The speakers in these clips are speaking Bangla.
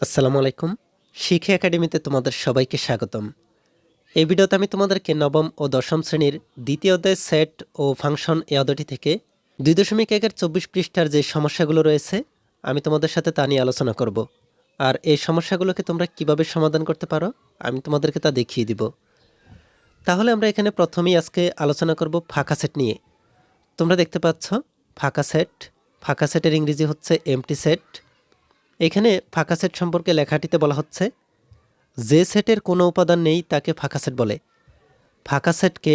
আসসালামু আলাইকুম। শিখে একাডেমিতে তোমাদের সবাইকে স্বাগতম। এই ভিডিওতে আমি তোমাদেরকে নবম ও দশম শ্রেণির দ্বিতীয় অধ্যায় সেট ও ফাংশন এ অধ্যায়টি থেকে দুই দশমিক একের চব্বিশ পৃষ্ঠার যে সমস্যাগুলো রয়েছে, আমি তোমাদের সাথে তা নিয়ে আলোচনা করব। আর এই সমস্যাগুলোকে তোমরা কীভাবে সমাধান করতে পারো, আমি তোমাদেরকে তা দেখিয়ে দিব। তাহলে আমরা এখানে প্রথমেই আজকে আলোচনা করব ফাঁকা সেট নিয়ে। তোমরা দেখতে পাচ্ছ, ফাঁকা সেট, ফাঁকা সেটের ইংরেজি হচ্ছে এমটি সেট। এখানে ফাঁকা সেট সম্পর্কে লেখাটিতে বলা হচ্ছে, যে সেটের কোনো উপাদান নেই তাকে ফাঁকা সেট বলে। ফাঁকা সেটকে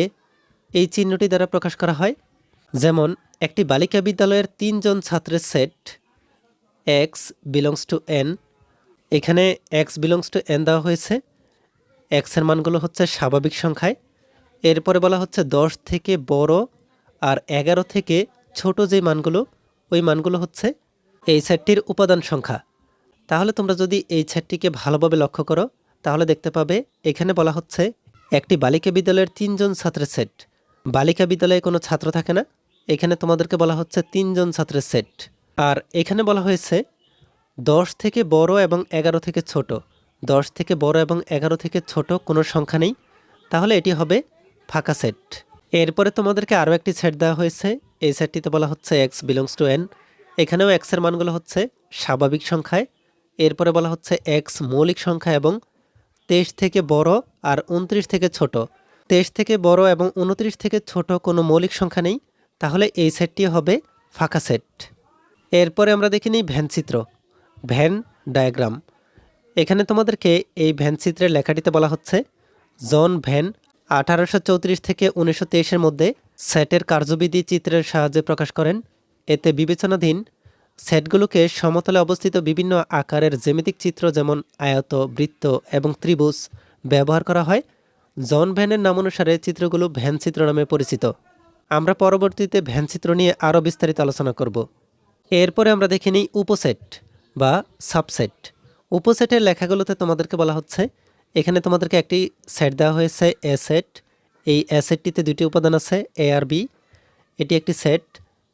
এই চিহ্নটি দ্বারা প্রকাশ করা হয়, যেমন একটি বালিকা বিদ্যালয়ের তিনজন ছাত্রের set X belongs to N. এখানে এক্স বিলংস টু এন দেওয়া হয়েছে। এক্সের মানগুলো হচ্ছে স্বাভাবিক সংখ্যায়। এরপরে বলা হচ্ছে দশ থেকে বড় আর এগারো থেকে ছোট যে মানগুলো, ওই মানগুলো হচ্ছে এই সেটটির উপাদান সংখ্যা। তাহলে তোমরা যদি এই সেটটিকে ভালোভাবে লক্ষ্য করো, তাহলে দেখতে পাবে এখানে বলা হচ্ছে, একটি বালিকা বিদ্যালয়ের তিনজন ছাত্রের সেট বালিকা বিদ্যালয়ে কোনো ছাত্র থাকে না। এখানে তোমাদেরকে বলা হচ্ছে তিনজন ছাত্রের সেট আর এখানে বলা হয়েছে, দশ থেকে বড় এবং এগারো থেকে ছোট। দশ থেকে বড় এবং এগারো থেকে ছোট কোনো সংখ্যা নেই। তাহলে এটি হবে ফাঁকা সেট এরপরে তোমাদেরকে আরও একটি সেট দেওয়া হয়েছে। এই সেটটিতে বলা হচ্ছে এক্স বিলংস টু এন এখানেও এক্সের মানগুলো হচ্ছে স্বাভাবিক সংখ্যায়। এরপরে বলা হচ্ছে এক্স মৌলিক সংখ্যা এবং তেইশ থেকে বড় আর উনত্রিশ থেকে ছোট। তেইশ থেকে বড় এবং উনত্রিশ থেকে ছোট কোনো মৌলিক সংখ্যা নেই, তাহলে এই সেটটি হবে ফাঁকা সেট। এরপরে আমরা দেখে নিই ভ্যান চিত্র, ভ্যান ডায়াগ্রাম। এখানে তোমাদেরকে এই ভ্যান চিত্রের লেখাটিতে বলা হচ্ছে জন ভ্যান আঠারোশো চৌত্রিশ থেকে উনিশশো তেইশের মধ্যে সেটের কার্যবিধি চিত্রের সাহায্যে প্রকাশ করেন। এতে বিবেচনাধীন সেটগুলোকে সমতলে অবস্থিত বিভিন্ন আকারের জ্যামিতিক চিত্র যেমন আয়ত, বৃত্ত এবং ত্রিভুজ ব্যবহার করা হয়। জন ভ্যানের নাম অনুসারে চিত্রগুলো ভ্যান চিত্র নামে পরিচিত। আমরা পরবর্তীতে ভ্যান চিত্র নিয়ে আরও বিস্তারিত আলোচনা করব। এরপরে আমরা দেখে নিই উপসেট বা সাবসেট। উপসেটের লেখাগুলোতে তোমাদেরকে বলা হচ্ছে, এখানে তোমাদেরকে একটি সেট দেওয়া হয়েছে, এ সেট। এই এ সেটটিতে দুটি উপাদান আছে, এ আর বি। এটি একটি সেট।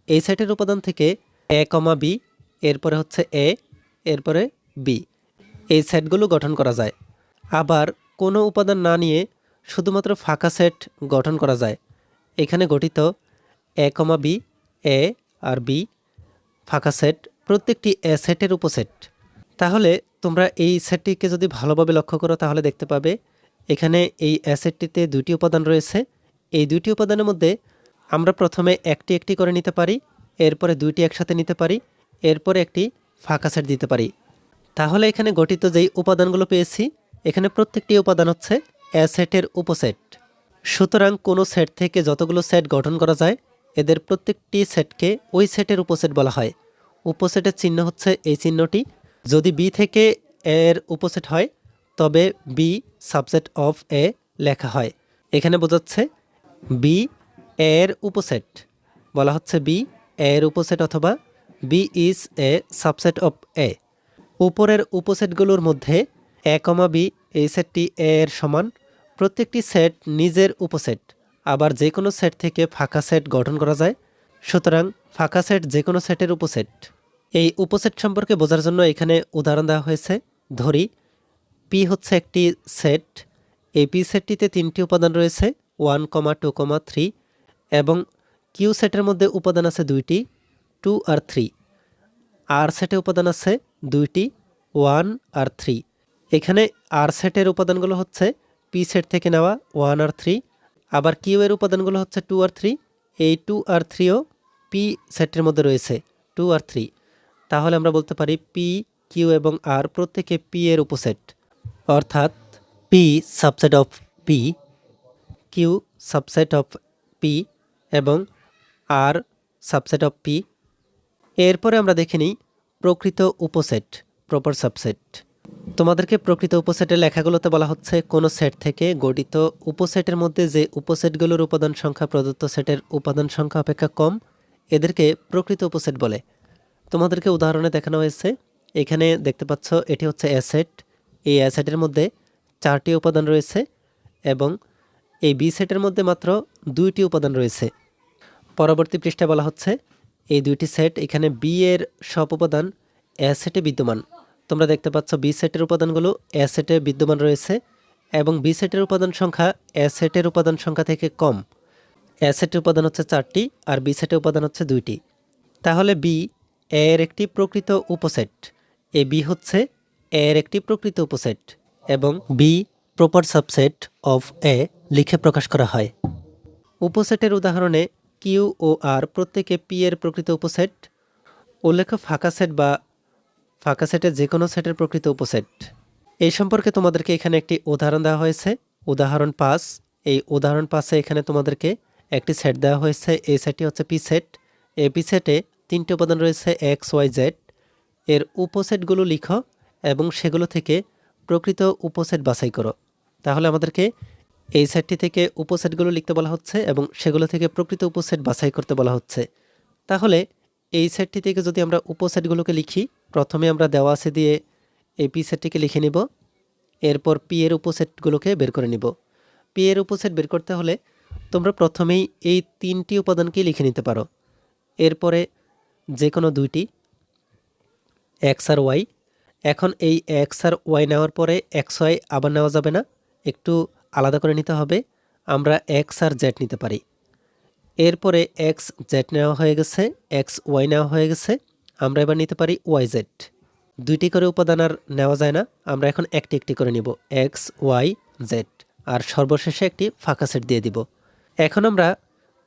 এই সেটের উপাদান থেকে এ কমা বি, এরপরে হচ্ছে এ, এরপরে বি। এই সেটগুলো গঠন করা যায়। আবার কোনো উপাদান না নিয়ে শুধুমাত্র ফাঁকা সেট গঠন করা যায়। এখানে গঠিত এ কমা বি, এ আর বি ফাঁকা সেট প্রত্যেকটি এ সেটের উপসেট। তাহলে তোমরা এই সেটটিকে যদি ভালোভাবে লক্ষ্য করো, তাহলে দেখতে পাবে এখানে এই অ্যাসেটটিতে দুটি উপাদান রয়েছে। এই দুটি উপাদানের মধ্যে আমরা প্রথমে একটি একটি করে নিতে পারি। এরপরে দুইটি একসাথে নিতে পারি, এরপরে একটি ফাঁকা সেট দিতে পারি। তাহলে এখানে গঠিত যেই উপাদানগুলো পেয়েছি, এখানে প্রত্যেকটি উপাদান হচ্ছে এ অ্যাসেটের উপসেট। সুতরাং কোনো সেট থেকে যতগুলো সেট গঠন করা যায়, এদের প্রত্যেকটি সেটকে ওই সেটের উপসেট বলা হয়। উপসেটের চিহ্ন হচ্ছে এই চিহ্নটি। যদি বি থেকে এর উপসেট হয়, তবে বি সাবসেট অফ এ লেখা হয়। এখানে বোঝাচ্ছে বি এর উপসেট। বলা হচ্ছে বি এর উপসেট অথবা B is a subset of A উপরের উপসেটগুলোর মধ্যে এ কমা বি এই সেটটি এ এর সমান। প্রত্যেকটি সেট নিজের উপসেট, আবার যে কোনো সেট থেকে ফাঁকা সেট গঠন করা যায়। সুতরাং ফাঁকা সেট যে কোনো সেটের উপসেট। এই উপসেট সম্পর্কে বোঝার জন্য এখানে উদাহরণ দেওয়া হয়েছে। ধরি পি হচ্ছে একটি সেট। এই পি সেটটিতে তিনটি উপাদান রয়েছে one comma two comma three এবং কিউ সেটের মধ্যে উপাদান আছে দুইটি, টু আর থ্রি। আর সেটে উপাদান আছে দুইটি, ওয়ান আর থ্রি। এখানে আর সেটের উপাদানগুলো হচ্ছে পি সেট থেকে নেওয়া ওয়ান আর থ্রি, আবার কিউ এর উপাদানগুলো হচ্ছে টু আর থ্রি। এই টু আর থ্রিও পি সেটের মধ্যে রয়েছে, টু আর থ্রি। তাহলে আমরা বলতে পারি পি, কিউ এবং আর প্রত্যেকে পি এর উপসেট। অর্থাৎ P subset of P, Q subset of P এবং আর সাবসেট অফ পি এরপরে আমরা দেখে নিই প্রকৃত উপসেট প্রপার সাবসেট তোমাদেরকে প্রকৃত উপসেটের লেখাগুলোতে বলা হচ্ছে কোনো সেট থেকে গঠিত উপসেটের মধ্যে যে উপসেটগুলোর উপাদান সংখ্যা প্রদত্ত সেটের উপাদান সংখ্যা অপেক্ষা কম, এদেরকে প্রকৃত উপসেট বলে। তোমাদেরকে উদাহরণে দেখানো হয়েছে, এখানে দেখতে পাচ্ছ এটি হচ্ছে অ্যাসেট। এই অ্যাসেটের মধ্যে চারটি উপাদান রয়েছে এবং এই বি সেটের মধ্যে মাত্র দুইটি উপাদান রয়েছে। পরবর্তী পৃষ্ঠা বলা হচ্ছে, এই দুইটি সেট এখানে বি এর সব উপাদান অ্যাসেটে বিদ্যমান। তোমরা দেখতে পাচ্ছ বি সেটের উপাদানগুলো এ সেটে বিদ্যমান রয়েছে এবং বি সেটের উপাদান সংখ্যা এ সেটের উপাদান সংখ্যা থেকে কম। এ সেটের উপাদান হচ্ছে চারটি আর বি সেটের উপাদান হচ্ছে দুইটি। তাহলে বি এ এর একটি প্রকৃত উপসেট, এ বি হচ্ছে এ এর একটি প্রকৃত উপসেট এবং B proper subset of A লিখে প্রকাশ করা হয়। উপসেটের উদাহরণে কিউ ও আর প্রত্যেকে পি এর প্রকৃত উপসেট উল্লেখ ফাঁকা সেট বা ফাঁকা সেটের যে কোনো সেটের প্রকৃত উপসেট। এই সম্পর্কে তোমাদেরকে এখানে একটি উদাহরণ দেওয়া হয়েছে। উদাহরণ পাঁচ, এই উদাহরণ পাঁচে এখানে তোমাদেরকে একটি সেট দেওয়া হয়েছে। এই সেটটি হচ্ছে পি সেট। এই পি সেটে তিনটি উপাদান রয়েছে, এক্স, ওয়াই, জেড। এর উপসেটগুলো লিখো এবং সেগুলো থেকে প্রকৃত উপসেট বাছাই করো। তাহলে আমাদেরকে এই সেটটি থেকে উপসেটগুলো লিখতে বলা হচ্ছে এবং সেগুলো থেকে প্রকৃত উপসেট বাছাই করতে বলা হচ্ছে। তাহলে এই সেটটি থেকে যদি আমরা উপসেটগুলোকে লিখি, প্রথমে আমরা দেওয়া আছে দিয়ে এই পি সেটটিকে লিখে নিব, এরপর পি এর উপসেটগুলোকে বের করে নিব। পি এর উপসেট বের করতে হলে তোমরা প্রথমেই এই তিনটি উপাদানকেই লিখে নিতে পারো। এরপরে যে কোনো দুইটি, এক্স আর ওয়াই। এখন এই এক্স আর ওয়াই নেওয়ার পরে এক্স ওয়াই আবার নেওয়া যাবে না। একটু আলাদা করে নিতে হবে। আমরা এক্স আর জেড নিতে পারি। এরপরে এক্স জেড নেওয়া হয়ে গেছে এক্স ওয়াই নেওয়া হয়ে গেছে। আমরা এবার নিতে পারি ওয়াই জেড দুইটি করে উপাদান আর নেওয়া যায় না। আমরা এখন একটি একটি করে নিব। এক্স ওয়াই জেড আর সর্বশেষে একটি ফাঁকা সেট দিয়ে দিব। এখন আমরা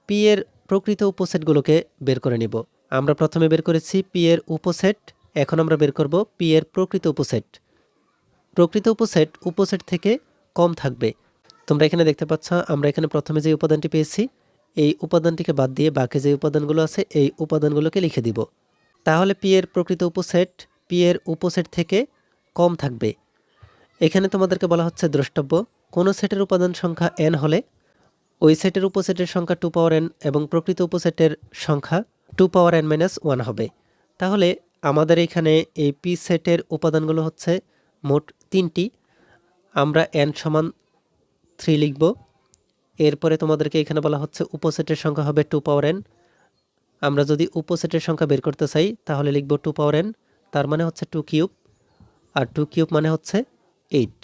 পি এর প্রকৃত উপসেটগুলোকে বের করে নিব। আমরা প্রথমে বের করেছি পি এর উপসেট। এখন আমরা বের করব পি এর প্রকৃত উপসেট। প্রকৃত উপসেট উপসেট থেকে কম থাকবে। তোমরা এখানে দেখতে পাচ্ছ, আমরা এখানে প্রথমে যে উপাদানটি পেয়েছি, এই উপাদানটিকে বাদ দিয়ে বাকি যে উপাদানগুলো আছে, এই উপাদানগুলোকে লিখে দিব। তাহলে পি এর প্রকৃত উপসেট পি এর উপসেট থেকে কম থাকবে। এখানে তোমাদেরকে বলা হচ্ছে দ্রষ্টব্য, কোনো সেটের উপাদান সংখ্যা এন হলে ওই সেটের উপসেটের সংখ্যা টু পাওয়ার এন এবং প্রকৃত উপসেটের সংখ্যা two power N minus one হবে। তাহলে আমাদের এখানে এই পি সেটের উপাদানগুলো হচ্ছে মোট তিনটি। আমরা এন সমান থ্রি লিখব। এরপরে তোমাদেরকে এখানে বলা হচ্ছে উপসেটের সংখ্যা হবে টু পাওয়ার এন আমরা যদি উপসেটের সংখ্যা বের করতে চাই, তাহলে লিখব টু পাওয়ার এন তার মানে হচ্ছে টু কিউব। আর টু কিউব মানে হচ্ছে এইট।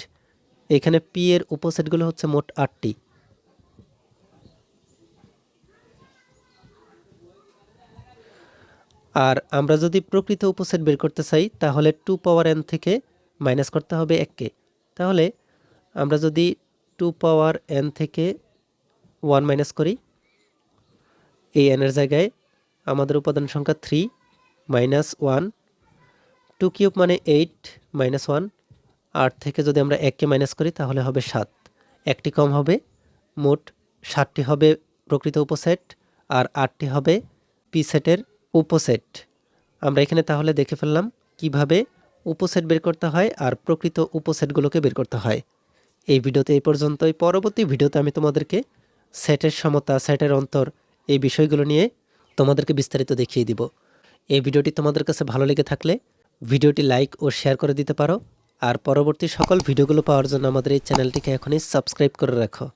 এখানে পি এর উপসেটগুলো হচ্ছে মোট আটটি। আর আমরা যদি প্রকৃত উপসেট বের করতে চাই, তাহলে টু পাওয়ার এন থেকে মাইনাস করতে হবে এককে তাহলে আমরা যদি টু পাওয়ার এন থেকে ওয়ান মাইনাস করি। এই এনের জায়গায় আমাদের উপাদান সংখ্যা three minus one. Two cube মানে এইট মাইনাস ওয়ান। আট থেকে যদি আমরা এককে মাইনাস করি, তাহলে হবে সাত। একটি কম হবে মোট সাতটি হবে প্রকৃত উপসেট, আর আটটি হবে পি সেটের উপসেট। আমরা এখানে তাহলে দেখে ফেললাম কীভাবে উপসেট বের করতে হয় আর প্রকৃত উপসেটগুলোকে বের করতে হয়। এই ভিডিওতে এই পর্যন্তই। পরবর্তী ভিডিওতে আমি তোমাদেরকে সেটের সমতা, সেটের অন্তর এই বিষয়গুলো নিয়ে তোমাদেরকে বিস্তারিত দেখিয়ে দিব। এই ভিডিওটি তোমাদের কাছে ভালো লেগে থাকলে ভিডিওটি লাইক ও শেয়ার করে দিতে পারো। আর পরবর্তী সকল ভিডিওগুলো পাওয়ার জন্য আমাদের এই চ্যানেলটিকে এখনই সাবস্ক্রাইব করে রাখো।